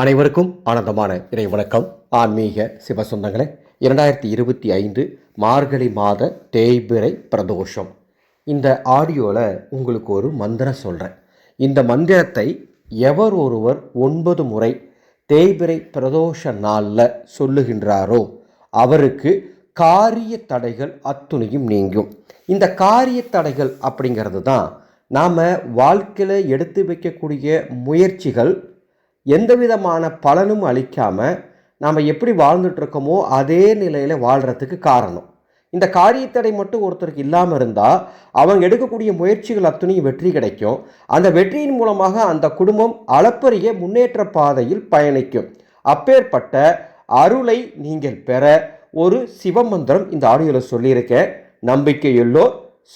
அனைவருக்கும் ஆனந்தமான இறை வணக்கம். ஆன்மீக சிவ சொந்தங்களே இரண்டாயிரத்தி இருபத்தி ஐந்து மார்கழி மாத தேய்பிறை பிரதோஷம். இந்த ஆடியோவில் உங்களுக்கு ஒரு மந்திரம் சொல்கிறேன் இந்த மந்திரத்தை எவர் ஒருவர் ஒன்பது முறை தேய்பிறை பிரதோஷ நாளில் சொல்லுகின்றாரோ அவருக்கு காரிய தடைகள் அத்துணையும் நீங்கும். இந்த காரிய தடைகள் அப்படிங்கிறது தான் நாம் வாழ்க்கையில் எடுத்து வைக்கக்கூடிய முயற்சிகள் எந்த விதமான பலனும் அளிக்காமல் நாம் எப்படி வாழ்ந்துட்டு இருக்கோமோ அதே நிலையில் வாழ்கிறதுக்கு காரணம். இந்த காரியத்தடை மட்டும் ஒருத்தருக்கு இல்லாமல் இருந்தால் அவங்க எடுக்கக்கூடிய முயற்சிகள் அத்துணையும் வெற்றி கிடைக்கும். அந்த வெற்றியின் மூலமாக அந்த குடும்பம் அளப்பரிய முன்னேற்ற பாதையில் பயணிக்கும். அப்பேற்பட்ட அருளை நீங்கள் பெற ஒரு சிவமந்திரம் இந்த ஆடியோவில் சொல்லியிருக்கேன் நம்பிக்கையுள்ளோ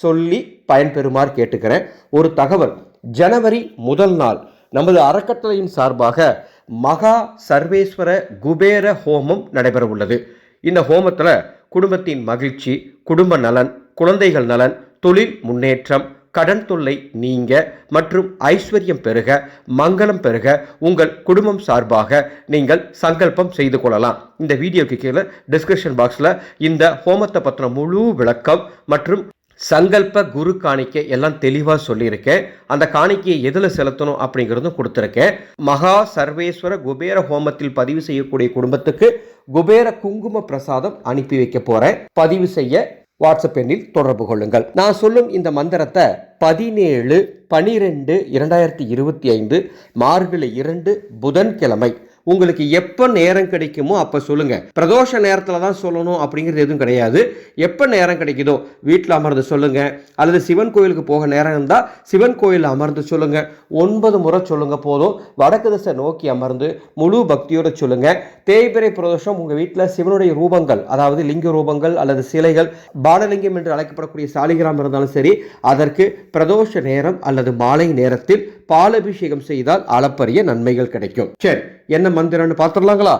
சொல்லி பயன்பெறுமாறு கேட்டுக்கிறேன். ஒரு தகவல். ஜனவரி முதல் நாள். நமது அறக்கட்டளையின் சார்பாக மகா சர்வேஸ்வர குபேர ஹோமம் நடைபெற உள்ளது இந்த ஹோமத்தில் குடும்பத்தின் மகிழ்ச்சி குடும்ப நலன் குழந்தைகள் நலன் தொழில் முன்னேற்றம் கடன் தொல்லை நீங்க மற்றும் ஐஸ்வர்யம் பெருக மங்களம் பெருக உங்கள் குடும்பம் சார்பாக நீங்கள் சங்கல்பம் செய்து கொள்ளலாம். இந்த வீடியோக்கு கீழே டிஸ்கிரிப்ஷன் பாக்ஸில் இந்த ஹோமத்தை பற்றின முழு விளக்கம் மற்றும் சங்கல்ப குரு காணிக்கை எல்லாம் தெளிவாக சொல்லியிருக்கேன். அந்த காணிக்கையை எதில் செலுத்தணும் அப்படிங்கிறதும் கொடுத்துருக்கேன். மகா சர்வேஸ்வர குபேர ஹோமத்தில் பதிவு செய்யக்கூடிய குடும்பத்துக்கு குபேர குங்கும பிரசாதம் அனுப்பி வைக்க போகிறேன் பதிவு செய்ய வாட்ஸ்அப் எண்ணில் தொடர்பு கொள்ளுங்கள். நான் சொல்லும் இந்த மந்திரத்தை பதினேழு பனிரெண்டு இரண்டாயிரத்தி இருபத்தி ஐந்து மார்கழி இரண்டு புதன்கிழமை. உங்களுக்கு எப்போ நேரம் கிடைக்குமோ அப்போ சொல்லுங்கள் பிரதோஷ நேரத்தில் தான் சொல்லணும் அப்படிங்கிறது எதுவும் கிடையாது. எப்போ நேரம் கிடைக்குதோ வீட்டில் அமர்ந்து சொல்லுங்கள் அல்லது சிவன் கோயிலுக்கு போக நேரம் இருந்தால் சிவன் கோயிலில் அமர்ந்து சொல்லுங்கள் ஒன்பது முறை சொல்லுங்கள் போதும். வடக்கு திசை நோக்கி அமர்ந்து முழு பக்தியோடு சொல்லுங்கள் தேய்பிரை பிரதோஷம் உங்கள் வீட்டில் சிவனுடைய ரூபங்கள் அதாவது லிங்க ரூபங்கள் அல்லது சிலைகள் பாலலிங்கம் என்று அழைக்கப்படக்கூடிய சாலிகிராம் இருந்தாலும் சரி அதற்கு பிரதோஷ நேரம் அல்லது மாலை நேரத்தில் பாலபிஷேகம் செய்தால் அளப்பரிய நன்மைகள் கிடைக்கும். சரி என்ன மந்திரம்னு பார்த்துடலாங்களா?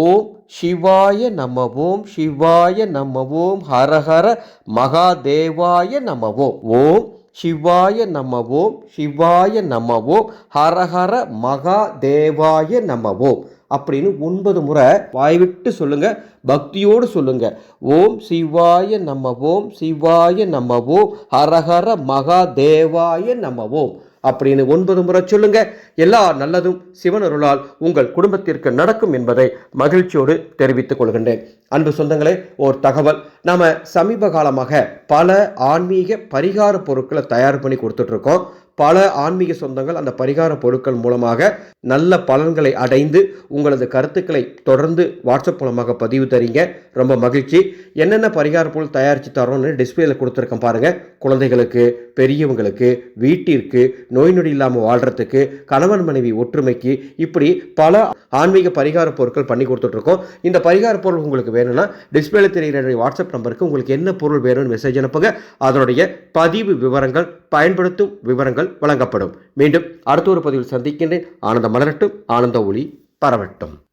ஓம் சிவாய நம ஓம் சிவாய நம ஓம் ஹரஹர மகாதேவாய நம ஓம் ஓம் சிவாய நம ஓம் சிவாய நம ஓம் ஹரஹர மகாதேவாய நம ஓம் அப்படின்னு ஒன்பது முறை வாய்விட்டு சொல்லுங்க பக்தியோடு சொல்லுங்க. ஓம் சிவாய நம்ம ஓம் சிவாய நம்ம ஓம் ஹரஹர மகாதேவாய நம்ம ஓம் அப்படின்னு ஒன்பது முறை சொல்லுங்க. எல்லா நல்லதும் சிவனருளால் உங்கள் குடும்பத்திற்கு நடக்கும் என்பதை மகிழ்ச்சியோடு தெரிவித்துக் கொள்கின்றேன். அன்பு சொந்தங்களே ஒரு தகவல். நம்ம சமீப காலமாக பல ஆன்மீக பரிகார பொருட்களை தயார் பண்ணி கொடுத்துட்ருக்கோம் பல ஆன்மீக சொந்தங்கள் அந்த பரிகார பொருட்கள் மூலமாக நல்ல பலன்களை அடைந்து உங்களது கருத்துக்களை தொடர்ந்து வாட்ஸ்அப் மூலமாக பதிவு தரீங்க. ரொம்ப மகிழ்ச்சி. என்னென்ன பரிகார பொருள் தயாரித்து தரோன்னு டிஸ்பிளேல கொடுத்துருக்கேன் பாருங்கள் குழந்தைகளுக்கு பெரியவங்களுக்கு வீட்டிற்கு நோய் நொடி இல்லாமல் வாழ்கிறதுக்கு கணவன் மனைவி ஒற்றுமைக்கு இப்படி பல ஆன்மீக பரிகார பொருட்கள் பண்ணி கொடுத்துட்ருக்கோம். இந்த பரிகார பொருள் உங்களுக்கு வேணும்னா டிஸ்பிளேல தெரிகிற வாட்ஸ்அப் நம்பருக்கு உங்களுக்கு என்ன பொருள் வேணும்னு மெசேஜ் அனுப்புங்க. அதனுடைய பதிவு விவரங்கள் பயன்படுத்தும் விவரங்கள் வழங்கப்படும். மீண்டும் அடுத்த ஒரு பதிவில் சந்திக்கின்றேன். ஆனந்த மலரட்டும் ஆனந்த ஒளி பரவட்டும்.